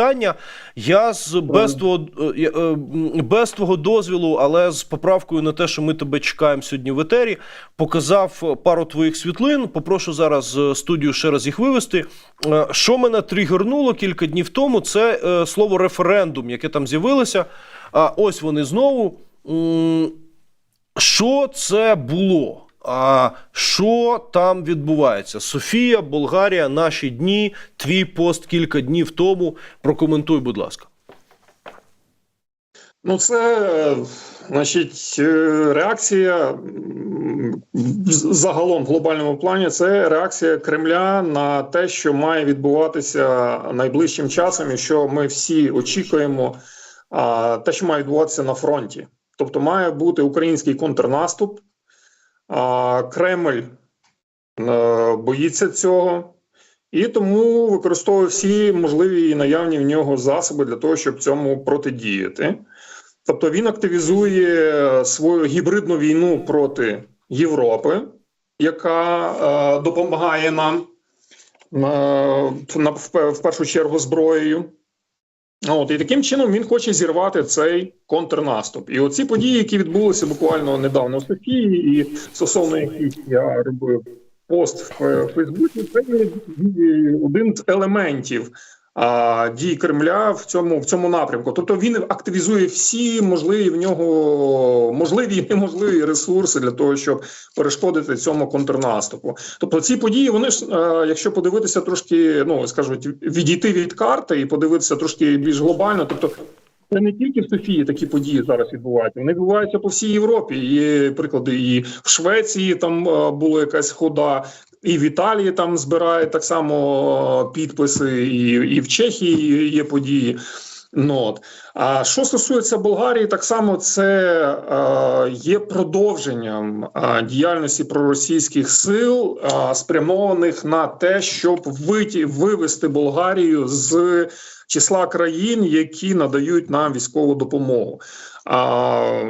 питання. Я з без твого е, е, без твого дозвілу, але з поправкою на те, що ми тебе чекаємо сьогодні в етері, показав пару твоїх світлин. Попрошу зараз е, студію ще раз їх вивести. Що мене тригернуло кілька днів тому, це слово референдум, яке там з'явилося. А ось вони знову. Що це було? А що там відбувається? Софія, Болгарія, наші дні. Твій пост кілька днів тому. Прокоментуй, будь ласка. Ну, це значить е, реакція загалом в глобальному плані. Це реакція Кремля на те, що має відбуватися найближчим часом, і що ми всі очікуємо, те, що має відбуватися на фронті. Тобто, має бути український контрнаступ. А, Кремль е, боїться цього. І тому використовує всі можливі і наявні в нього засоби для того, щоб цьому протидіяти. Тобто він активізує свою гібридну війну проти Європи, яка е, допомагає нам е, в першу чергу зброєю. От, і таким чином він хоче зірвати цей контрнаступ. І оці події, які відбулися буквально недавно в Софії, і стосовно яких я робив пост в е, Фейсбуці, це один з елементів дій Кремля в цьому в цьому напрямку. Тобто він активізує всі можливі в нього можливі і неможливі ресурси для того, щоб перешкодити цьому контрнаступу. Тобто ці події, вони ж, е, якщо подивитися трошки, ну скажуть, відійти від карти і подивитися трошки більш глобально, тобто. Це не тільки в Софії такі події зараз відбуваються. Вони відбуваються по всій Європі. Є приклади і в Швеції там е, була якась хода, і в Італії там збирають так само е, підписи, і, і в Чехії є події. Ну. А що стосується Болгарії, так само це е, є продовженням е, діяльності проросійських сил, е, спрямованих на те, щоб виті, вивести Болгарію з числа країн, які надають нам військову допомогу. А,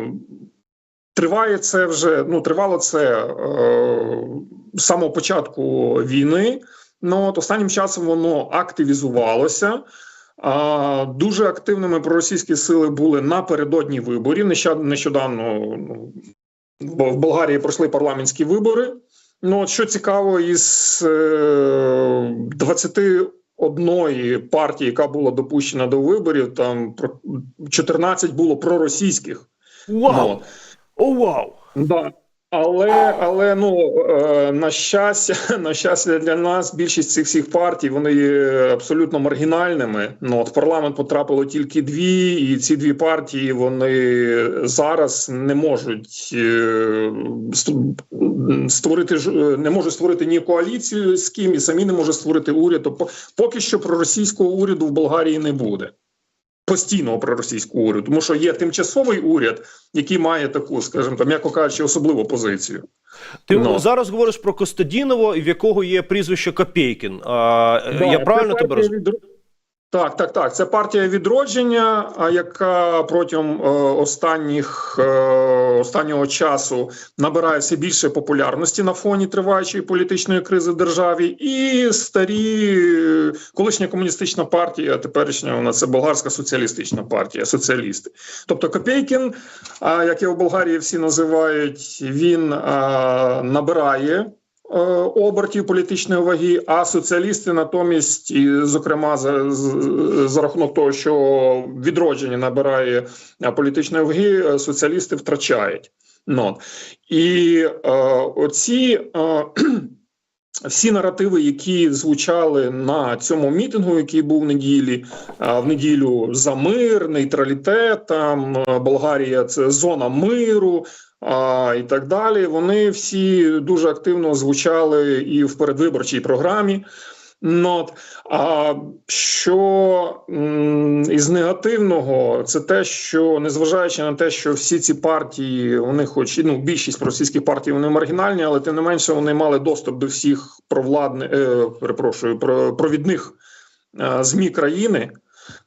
Триває це вже ну тривало це е, з самого початку війни. Ну от останнім часом воно активізувалося. А, дуже активними проросійські сили були напередодні виборів. Нещодавно ну, в Болгарії пройшли парламентські вибори. Ну, от що цікаво, із е, 21 партії, яка була допущена до виборів, там про- 14 було проросійських. Вау! О, вау! Да. Але але ну е, на щастя, на щастя для нас, більшість цих всіх партій вони є абсолютно маргінальними. Ну от в парламент потрапило тільки дві, і ці дві партії вони зараз не можуть е, створити е, не можуть створити ні коаліцію з ким, і самі не можуть створити уряд. Тобто поки що проросійського уряду в Болгарії не буде. Постійного проросійського уряду, тому що є тимчасовий уряд, який має таку, скажімо, там, м'яко кажучи, особливу позицію. Ти Но. зараз говориш про Костадінова, в якого є прізвище Копейкін. А, Да, я правильно тебе розумію? Так, так, так. Це партія відродження, яка протягом е, останніх е, останнього часу набирає все більше популярності на фоні триваючої політичної кризи в державі, і старі е, колишня комуністична партія, теперішня вона це болгарська соціалістична партія, соціалісти. Тобто Копейкін, а як його в Болгарії всі називають, він набирає е, обертів політичної ваги, а соціалісти натомість, і, зокрема, за, за рахунок того, що відродження набирає е, політичної ваги, е, соціалісти втрачають. Ну, і е, оці. Е, всі наративи, які звучали на цьому мітингу, який був в неділі, а, в неділю за мир, нейтралітет, там е, Болгарія це зона миру а, і так далі. Вони всі дуже активно звучали і в передвиборчій програмі. От. А що із негативного, це те, що незважаючи на те, що всі ці партії, вони, хоч ну більшість російських партій, вони маргінальні, але тим не менше вони мали доступ до всіх провладних, е, перепрошую, про- провідних е, змі країни.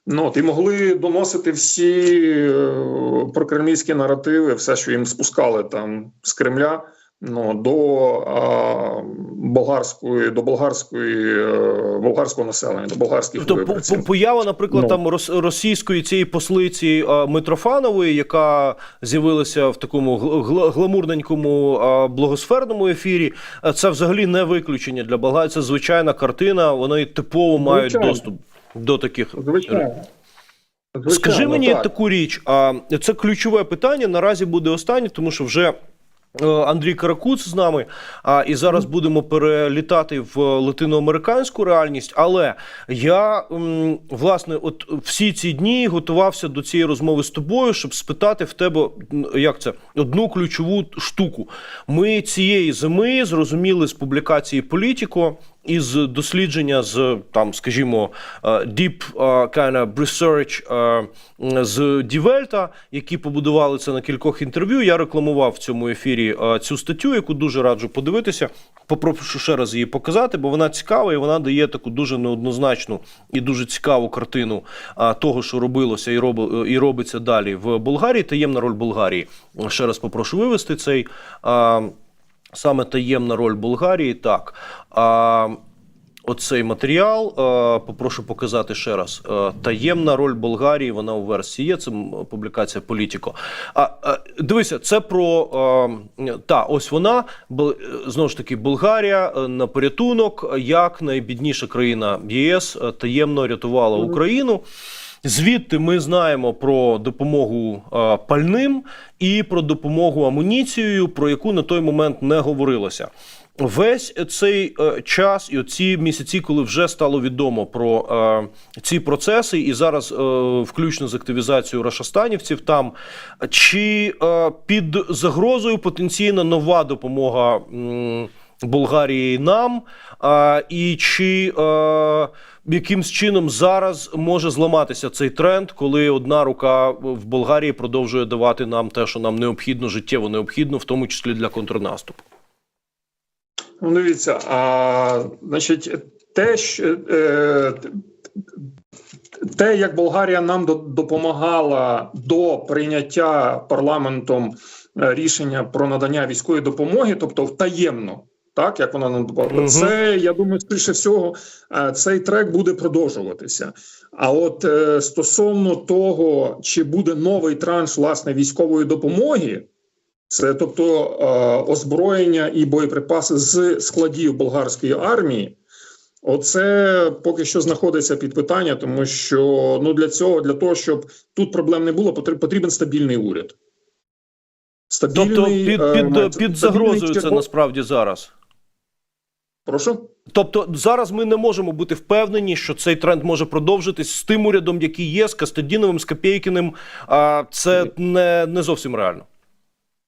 Ну, от, і могли доносити всі е, прокремлівські наративи, все, що їм спускали там з Кремля. ну, до а, болгарської, до болгарської, е, болгарського населення, до болгарських Тобто виборців. поява, наприклад, Ну. там рос- російської цієї послиці а, Митрофанової, яка з'явилася в такому гл- гл- гламурненькому а, благосферному ефірі, це взагалі не виключення для Болгарії. Це звичайна картина. Вони типово мають Звичайно. доступ до таких Звичайно. Скажи мені так. таку річ. А це ключове питання. Наразі буде останнє, тому що вже. е, Андрій Каракуц з нами, а і зараз будемо перелітати в латиноамериканську реальність. Але я власне, от всі ці дні готувався до цієї розмови з тобою, щоб спитати в тебе як це одну ключову штуку. Ми цієї зими зрозуміли з публікації Політіко, із дослідження з там, скажімо, е, deep е, kind of research е, з Дівельта, які побудували це на кількох інтерв'ю. Я рекламував в цьому ефірі цю статтю, яку дуже раджу подивитися. Попрошу ще раз її показати, бо вона цікава і вона дає таку дуже неоднозначну і дуже цікаву картину того, що робилося і роби, і робиться далі в Болгарії. Таємна роль Болгарії. Ще раз попрошу вивести цей. Саме таємна роль Болгарії, так. А, оцей матеріал попрошу показати ще раз. Таємна роль Болгарії, вона у версії є. Це публікація Політіко. А, дивися, це про та ось вона знову ж таки Болгарія е, на порятунок, як найбідніша країна ЄС е, таємно рятувала Україну. Звідти ми знаємо про допомогу е, пальним і про допомогу амуніцією, про яку на той момент не говорилося. Весь цей е, час і оці місяці, коли вже стало відомо про е, ці процеси, і зараз, включно з активізацією рашастанівців, там чи під загрозою потенційна нова допомога Болгарії нам, а, і чи е, якимсь чином зараз може зламатися цей тренд, коли одна рука в Болгарії продовжує давати нам те, що нам необхідно, життєво необхідно, в тому числі для контрнаступу. Ну, дивіться, а, значить, те, що, е, те, як Болгарія нам допомагала до прийняття парламентом е, рішення про надання військової допомоги, тобто таємно, так як вона нам допомагала, Мгм. це я думаю, скоріше всього, е, цей трек буде продовжуватися. А от е, стосовно того, чи буде новий транш власне військової допомоги. Це тобто е, озброєння і боєприпаси з складів болгарської армії. Оце поки що знаходиться під питання, тому що ну для цього, для того, щоб тут проблем не було, потр- потрібен стабільний уряд. Тобто Стабільний, під, е, під, під загрозою це насправді зараз. Прошу. Тобто зараз ми не можемо бути впевнені, що цей тренд може продовжитись з тим урядом, який є, з Кастадіновим, з Копєйкіним. А це не, не зовсім реально.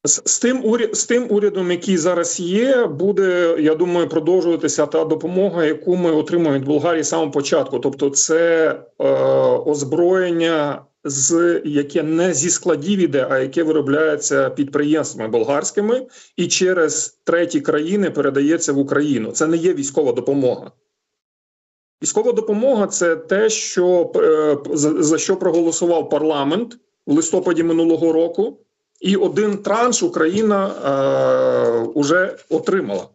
З, з тим уряд, з тим урядом, який зараз є, буде, я думаю, продовжуватися та допомога, яку ми отримуємо від Болгарії з самого початку. Тобто, це е, озброєння, з яке не зі складів іде, а яке виробляється підприємствами болгарськими і через треті країни передається в Україну. Це не є військова допомога. Військова допомога це те, що е, за, що проголосував парламент в листопаді минулого року. І один транш Україна е, уже отримала.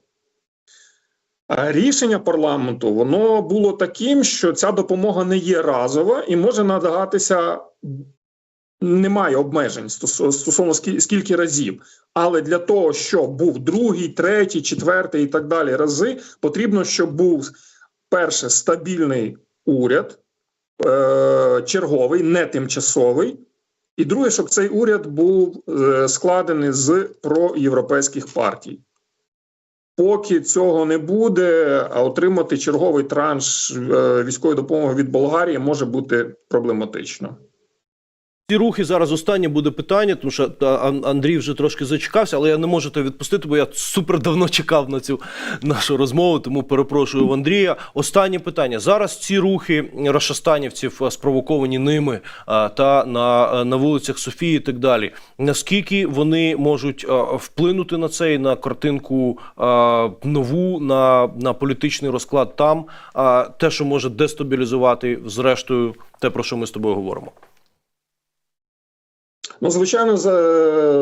Рішення парламенту воно було таким, що ця допомога не є разова і може надаватися. Немає обмежень стос- стосовно скі- скільки разів. Але для того, щоб був другий, третій, четвертий і так далі рази, потрібно, щоб був перше стабільний уряд, е, черговий, не тимчасовий. І друге, щоб цей уряд був е, складений з проєвропейських партій. Поки цього не буде, отримати черговий транш е, військової допомоги від Болгарії може бути проблематично. Ці рухи зараз останнє буде питання, тому що Андрій вже трошки зачекався, але я не можу тебе відпустити, бо я супер давно чекав на цю нашу розмову, тому перепрошую в Андрія. Останнє питання. Зараз ці рухи рашастанівців спровоковані ними та на, на вулицях Софії і так далі. Наскільки вони можуть вплинути на це і на картинку нову, на, на політичний розклад там, те, що може дестабілізувати, зрештою, те, про що ми з тобою говоримо. Ну, звичайно,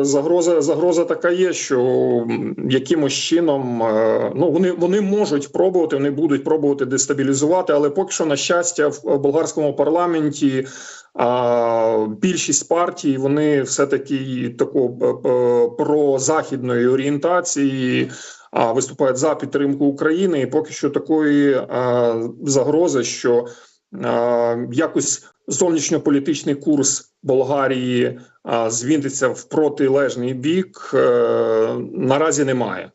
загроза, загроза така є, що якимось чином е, ну вони, вони можуть пробувати, вони будуть пробувати дестабілізувати, але поки що, на щастя, в болгарському парламенті а, більшість партій вони все таки такого е, е, прозахідної орієнтації. А виступають за підтримку України, і поки що такої а, загрози, що а, якось зовнішньополітичний курс Болгарії а, звінтиться в протилежний бік, е, наразі немає.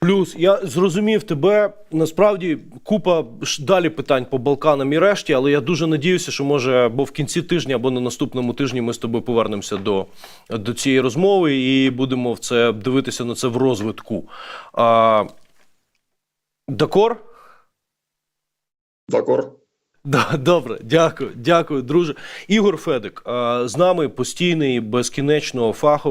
Плюс я зрозумів тебе. Насправді купа далі питань по Балканам і решті, але я дуже надіюся, що може або в кінці тижня, або на наступному тижні ми з тобою повернемося до, до цієї розмови і будемо в це дивитися на це в розвитку. А, Дакор? Дакор. Добре, дякую, дякую, друже. Ігор Федик з нами постійний, безкінечно фаховий.